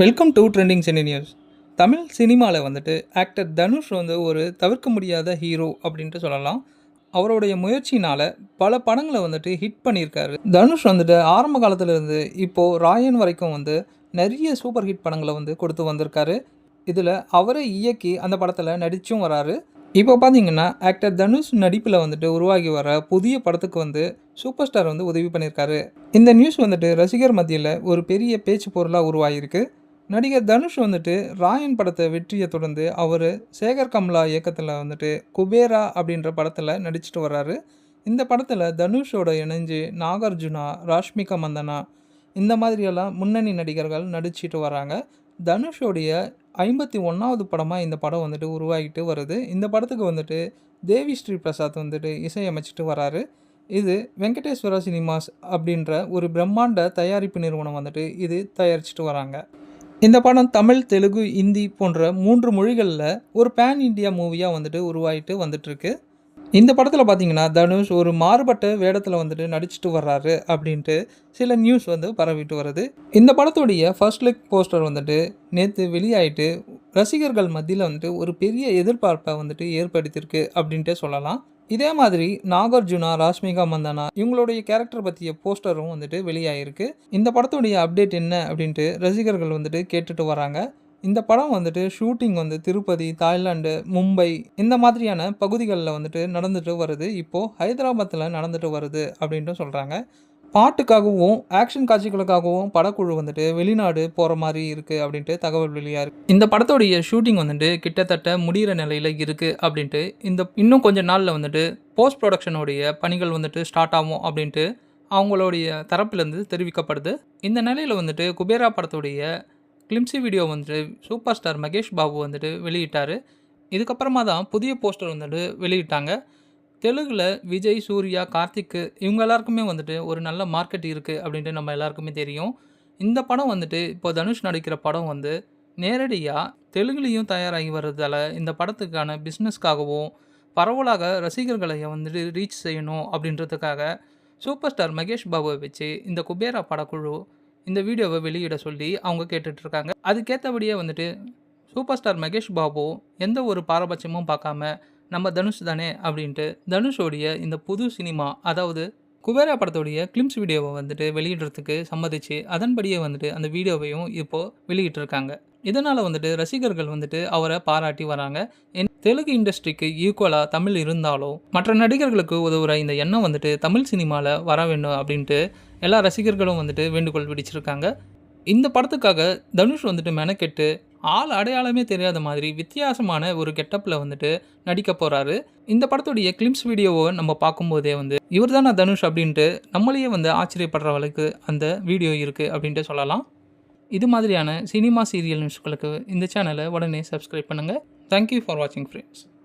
Welcome to trending cine news Tamil சினிமாவில் வந்துட்டு actor Dhanush வந்து ஒரு தவிர்க்க முடியாத ஹீரோ அப்படின்ட்டு சொல்லலாம். அவருடைய முயற்சினால் பல படங்களை வந்துட்டு ஹிட் பண்ணியிருக்காரு. தனுஷ் வந்துட்டு ஆரம்ப காலத்துலேருந்து இப்போது ராயன் வரைக்கும் வந்து நிறைய சூப்பர் ஹிட் படங்களை வந்து கொடுத்து வந்திருக்காரு. இதில் அவரை இயக்கி அந்த படத்தில் நடித்தும் வராரு. இப்போ பார்த்தீங்கன்னா ஆக்டர் தனுஷ் நடிப்பில் வந்துட்டு உருவாகி வர புதிய படத்துக்கு வந்து சூப்பர் ஸ்டார் வந்து உதவி பண்ணியிருக்காரு. இந்த நியூஸ் வந்துட்டு ரசிகர் மத்தியில் ஒரு பெரிய பேச்சு பொருளாக உருவாகியிருக்கு நடிகர் தனுஷ் வந்துட்டு ராயன் படத்தை வெற்றியை தொடர்ந்து அவர் சேகர் கம்லா இயக்கத்தில் வந்துட்டு குபேரா அப்படின்ற படத்தில் நடிச்சிட்டு வர்றாரு. இந்த படத்தில் தனுஷோட இணைஞ்சு நாகார்ஜுனா ராஷ்மிகா மந்தனா இந்த மாதிரியெல்லாம் முன்னணி நடிகர்கள் நடிச்சிட்டு வராங்க. தனுஷோடைய ஐம்பத்தி ஒன்றாவது படமாக இந்த படம் வந்துட்டு உருவாகிட்டு வருது. இந்த படத்துக்கு வந்துட்டு தேவி ஸ்ரீ பிரசாத் வந்துட்டு இசையமைச்சிட்டு வராரு. இது வெங்கடேஸ்வரா சினிமாஸ் அப்படின்ற ஒரு பிரம்மாண்ட தயாரிப்பு நிறுவனம் வந்துட்டு இது தயாரிச்சிட்டு வராங்க. இந்த படம் தமிழ் தெலுங்கு இந்தி போன்ற மூன்று மொழிகளில் ஒரு பேன் இண்டியா மூவியாக வந்துட்டு உருவாகிட்டு வந்துட்டுருக்கு. இந்த படத்தில் பார்த்தீங்கன்னா தனுஷ் ஒரு மாறுபட்ட வேடத்தில் வந்துட்டு நடிச்சுட்டு வர்றாரு அப்படின்ட்டு சில நியூஸ் வந்து பரவிட்டு வருது. இந்த படத்துடைய ஃபர்ஸ்ட் லுக் போஸ்டர் வந்துட்டு நேற்று வெளியாயிட்டு ரசிகர்கள் மத்தியில் வந்துட்டு ஒரு பெரிய எதிர்பார்ப்பை வந்துட்டு ஏற்படுத்தியிருக்கு அப்படின்ட்டே சொல்லலாம். இதே மாதிரி நாகார்ஜுனா ராஷ்மிகா மந்தனா இவங்களுடைய கேரக்டர் பற்றிய போஸ்டரும் வந்துட்டு வெளியாகிருக்கு இந்த படத்துடைய அப்டேட் என்ன அப்படின்ட்டு ரசிகர்கள் வந்துட்டு கேட்டுட்டு வராங்க. இந்த படம் வந்துட்டு ஷூட்டிங் வந்து திருப்பதி தாய்லாந்து மும்பை இந்த மாதிரியான பகுதிகளில் வந்துட்டு நடந்துட்டு வருது. இப்போது ஹைதராபாத்தில் நடந்துட்டு வருது அப்படின்ட்டு சொல்கிறாங்க பாட்டுக்காகவும் ஆக்ஷன் காட்சிகளுக்காகவும் படக்குழு வந்துட்டு வெளிநாடு போகிற மாதிரி இருக்குது அப்படின்ட்டு தகவல் வெளியாக இருக்கு. இந்த படத்தோடைய ஷூட்டிங் வந்துட்டு கிட்டத்தட்ட முடிகிற நிலையில் இருக்குது அப்படின்ட்டு இந்த இன்னும் கொஞ்ச நாளில் வந்துட்டு போஸ்ட் ப்ரொடக்ஷனுடைய பணிகள் வந்துட்டு ஸ்டார்ட் ஆகும் அப்படின்ட்டு அவங்களுடைய தரப்பிலேருந்து தெரிவிக்கப்படுது. இந்த நிலையில் வந்துட்டு குபேரா படத்துடைய கிளிம்சி வீடியோ வந்துட்டு சூப்பர் ஸ்டார் மகேஷ் பாபு வந்துட்டு வெளியிட்டார். இதுக்கப்புறமா தான் புதிய போஸ்டர் வந்துட்டு வெளியிட்டாங்க. தெலுங்கில் விஜய் சூர்யா கார்த்திக் இவங்க எல்லாருக்குமே வந்துட்டு ஒரு நல்ல மார்க்கெட் இருக்குது அப்படின்ட்டு நம்ம எல்லாருக்குமே தெரியும். இந்த படம் வந்துட்டு இப்போ தனுஷ் நடிக்கிற படம் வந்து நேரடியாக தெலுங்குலேயும் தயாராகி வர்றதால இந்த படத்துக்கான பிஸ்னஸ்க்காகவும் பரவலாக ரசிகர்களை வந்துட்டு ரீச் செய்யணும் அப்படின்றதுக்காக சூப்பர் ஸ்டார் மகேஷ் பாபுவை வச்சு இந்த குபேரா படக்குழு இந்த வீடியோவை வெளியிட சொல்லி அவங்க கேட்டுட்ருக்காங்க. அதுக்கேற்றபடியே வந்துட்டு சூப்பர் ஸ்டார் மகேஷ் பாபு எந்த ஒரு பாரபட்சமும் பார்க்காம நம்ம தனுஷ் தானே அப்படின்ட்டு தனுஷோடைய இந்த புது சினிமா அதாவது குபேரா படத்தோடைய கிளிம்ஸ் வீடியோவை வந்துட்டு வெளியிடுறதுக்கு சம்மதிச்சு அதன்படியே வந்துட்டு அந்த வீடியோவையும் இப்போது வெளியிட்டிருக்காங்க. இதனால் வந்துட்டு ரசிகர்கள் வந்துட்டு அவரை பாராட்டி வராங்க. என் தெலுங்கு இண்டஸ்ட்ரிக்கு ஈக்குவலாக தமிழ் இருந்தாலும் மற்ற நடிகர்களுக்கு உதவுற இந்த எண்ணம் வந்துட்டு தமிழ் சினிமாவில் வர வேண்டும் அப்படின்ட்டு எல்லா ரசிகர்களும் வந்துட்டு வேண்டுகோள் விடிச்சிருக்காங்க. இந்த படத்துக்காக தனுஷ் வந்துட்டு மெனக்கெட்டு ஆள் அடையாளமே தெரியாத மாதிரி வித்தியாசமான ஒரு கெட்டப்பில் வந்துட்டு நடிக்க போகிறாரு இந்த படத்துடைய கிளிம்ஸ் வீடியோவை நம்ம பார்க்கும்போதே வந்து இவர் தானே தனுஷ் அப்படின்ட்டு நம்மளையே வந்து ஆச்சரியப்படுற அளவுக்கு அந்த வீடியோ இருக்குது அப்படின்ட்டு சொல்லலாம். இது மாதிரியான சினிமா சீரியல் நியூஸ்களுக்கு இந்த சேனலை உடனே சப்ஸ்கிரைப் பண்ணுங்கள் தேங்க்யூ ஃபார் வாட்சிங் ஃப்ரெண்ட்ஸ்